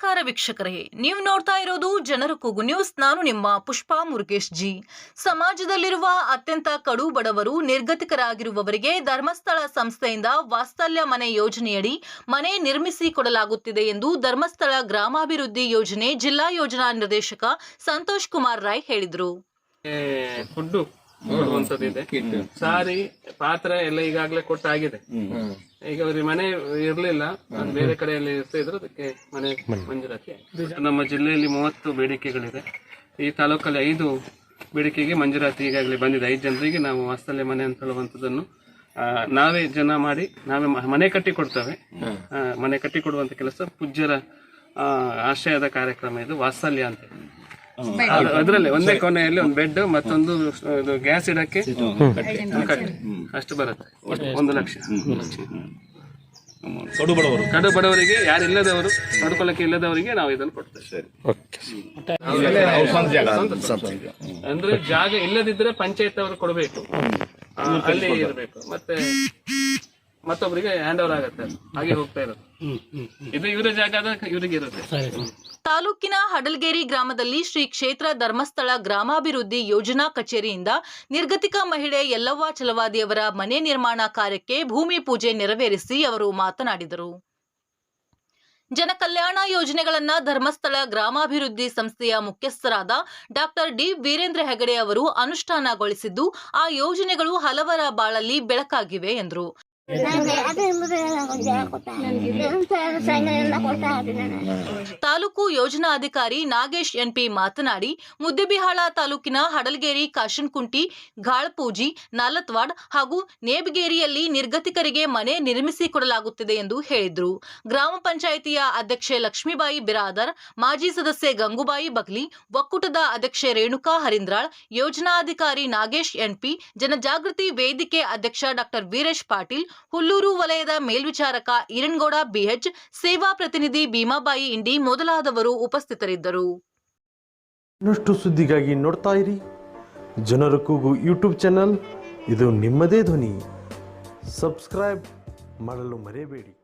ನಮಸ್ಕಾರ ವೀಕ್ಷಕರೇ. ನೀವು ನೋಡ್ತಾ ಇರೋದು ಜನರ ಕೂಗು ನ್ಯೂಸ್. ನಾನು ನಿಮ್ಮ ಪುಷ್ಪಾ ಮುರುಗೇಶ್ ಜಿ. ಸಮಾಜದಲ್ಲಿರುವ ಅತ್ಯಂತ ಕಡು ಬಡವರು, ನಿರ್ಗತಿಕರಾಗಿರುವವರಿಗೆ ಧರ್ಮಸ್ಥಳ ಸಂಸ್ಥೆಯಿಂದ ವಾಸ್ತಲ್ಯ ಮನೆ ಯೋಜನೆಯಡಿ ಮನೆ ನಿರ್ಮಿಸಿ ಕೊಡಲಾಗುತ್ತಿದೆ ಎಂದು ಧರ್ಮಸ್ಥಳ ಗ್ರಾಮಾಭಿವೃದ್ಧಿ ಯೋಜನೆ ಜಿಲ್ಲಾ ಯೋಜನಾ ನಿರ್ದೇಶಕ ಸಂತೋಷ್ ಕುಮಾರ್ ರಾಯ್ ಹೇಳಿದರು. ಸಾರಿ ಪಾತ್ರೆ ಎಲ್ಲ ಈಗಾಗಲೇ ಕೊಟ್ಟಾಗಿದೆ. ಈಗ ಅವ್ರಿಗೆ ಮನೆ ಇರ್ಲಿಲ್ಲ. ನಾನು ಬೇರೆ ಕಡೆಯಲ್ಲಿ ಇರ್ತಾ ಇದ್ರು ಅದಕ್ಕೆ ಮನೆ ಮಂಜೂರಾತಿ ನಮ್ಮ ಜಿಲ್ಲೆಯಲ್ಲಿ ಮೂವತ್ತು ಬೇಡಿಕೆಗಳಿದೆ. ಈ ತಾಲೂಕಲ್ಲಿ ಐದು ಬೇಡಿಕೆಗೆ ಮಂಜೂರಾತಿ ಈಗಾಗಲೇ ಬಂದಿದೆ. ಐದು ಜನರಿಗೆ ನಾವು ವಾಸ್ತಲ್ಯ ಮನೆ ಅಂತ ಹೇಳುವಂಥದ್ದನ್ನು ಆ, ನಾವೇ ಜನ ಮಾಡಿ ನಾವೇ ಮನೆ ಕಟ್ಟಿ ಕೊಡ್ತೇವೆ. ಆ, ಮನೆ ಕಟ್ಟಿ ಕೊಡುವಂತ ಕೆಲಸ ಪೂಜ್ಯರ ಆ, ಆಶ್ರಯದ ಕಾರ್ಯಕ್ರಮ ಇದು ವಾತ್ಸಲ್ಯ ಅಂತ ಅದ್ರಲ್ಲೇ ಒಂದೇ ಕೊನೆಯಲ್ಲಿ ಒಂದು ಬೆಡ್ ಮತ್ತೊಂದು ಇದು ಗ್ಯಾಸ್ ಇಡಕ್ಕೆ. ಅಷ್ಟು ಬರುತ್ತೆ. ಒಂದು ಲಕ್ಷ. ಕಡು ಬಡವರು. ಕಡು ಬಡವರಿಗೆ ಯಾರು ಇಲ್ಲದವರು ನಡ್ಕೊಳ್ಳಕ್ಕೆ ಇಲ್ಲದವರಿಗೆ ನಾವು ಇದನ್ನು ಕೊಡ್ತೇವೆ. ಅಂದ್ರೆ ಜಾಗ ಇಲ್ಲದಿದ್ರೆ ಪಂಚಾಯತ್ ಅವರು ಕೊಡಬೇಕು. ಅಲ್ಲಿ ಇರಬೇಕು. ಮತ್ತೆ ಮತ್ತೊಬ್ಬರಿಗೆ ಹ್ಯಾಂಡ್ ಓವರ್ ಆಗುತ್ತೆ. ಹಾಗೆ ಹೋಗ್ತಾ ಇರೋದು. ಇದು ಇವರ ಜಾಗ ಇವರಿಗೆ ಇರುತ್ತೆ. ತಾಲೂಕಿನ ಹಡಲ್ಗೇರಿ ಗ್ರಾಮದಲ್ಲಿ ಶ್ರೀ ಕ್ಷೇತ್ರ ಧರ್ಮಸ್ಥಳ ಗ್ರಾಮಾಭಿವೃದ್ಧಿ ಯೋಜನಾ ಕಚೇರಿಯಿಂದ ನಿರ್ಗತಿಕ ಮಹಿಳೆ ಯಲ್ಲವ್ವ ಚಲವಾದಿಯವರ ಮನೆ ನಿರ್ಮಾಣ ಕಾರ್ಯಕ್ಕೆ ಭೂಮಿ ಪೂಜೆ ನೆರವೇರಿಸಿ ಅವರು ಮಾತನಾಡಿದರು. ಜನಕಲ್ಯಾಣ ಯೋಜನೆಗಳನ್ನ ಧರ್ಮಸ್ಥಳ ಗ್ರಾಮಾಭಿವೃದ್ಧಿ ಸಂಸ್ಥೆಯ ಮುಖ್ಯಸ್ಥರಾದ ಡಾಕ್ಟರ್ ಡಿ ವೀರೇಂದ್ರ ಹೆಗಡೆ ಅವರು ಅನುಷ್ಠಾನಗೊಳಿಸಿದ್ದು ಆ ಯೋಜನೆಗಳು ಹಲವರ ಬಾಳಲ್ಲಿ ಬೆಳಕಾಗಿವೆ ಎಂದರು. ತಾಲೂಕು ಯೋಜನಾಧಿಕಾರಿ ನಾಗೇಶ್ ಎನ್ಪಿ ಮಾತನಾಡಿ, ಮುದ್ದೆಬಿಹಾಳ ತಾಲೂಕಿನ ಹಡಲ್ಗೇರಿ, ಕಾಶನ್ಕುಂಟಿ, ಗಾಳ್ಪೂಜಿ, ನಾಲತ್ವಾಡ್ ಹಾಗೂ ನೇಬಗೇರಿಯಲ್ಲಿ ನಿರ್ಗತಿಕರಿಗೆ ಮನೆ ನಿರ್ಮಿಸಿಕೊಡಲಾಗುತ್ತಿದೆ ಎಂದು ಹೇಳಿದರು. ಗ್ರಾಮ ಪಂಚಾಯಿತಿಯ ಅಧ್ಯಕ್ಷೆ ಲಕ್ಷ್ಮೀಬಾಯಿ ಬಿರಾದರ್, ಮಾಜಿ ಸದಸ್ಯೆ ಗಂಗುಬಾಯಿ ಬಗ್ಲಿ, ಒಕ್ಕೂಟದ ಅಧ್ಯಕ್ಷೆ ರೇಣುಕಾ ಹರಿಂದ್ರಾಳ್ ಯೋಜನಾಧಿಕಾರಿ ನಾಗೇಶ್ ಎನ್ಪಿ, ಜನಜಾಗೃತಿ ವೇದಿಕೆ ಅಧ್ಯಕ್ಷ ಡಾಕ್ಟರ್ ವೀರೇಶ್ ಪಾಟೀಲ್ ಹುಲ್ಲೂರು ವಲಯದ ಮೇಲ್ವಿಚಾರಕ ಈರಣ್ಗೌಡ ಬಿಎಚ್, ಸೇವಾ ಪ್ರತಿನಿಧಿ ಭೀಮಾಬಾಯಿ ಇಂಡಿ ಮೊದಲಾದವರು ಉಪಸ್ಥಿತರಿದ್ದರು. ಇನ್ನಷ್ಟು ಸುದ್ದಿಗಾಗಿ ನೋಡ್ತಾ ಇರಿ. ಜನರ ಕೂಗು ಯೂಟ್ಯೂಬ್ ಚಾನಲ್ ಇದು ನಿಮ್ಮದೇ ಧ್ವನಿ. ಸಬ್ಸ್ಕ್ರೈಬ್ ಮಾಡಲು ಮರೆಯಬೇಡಿ.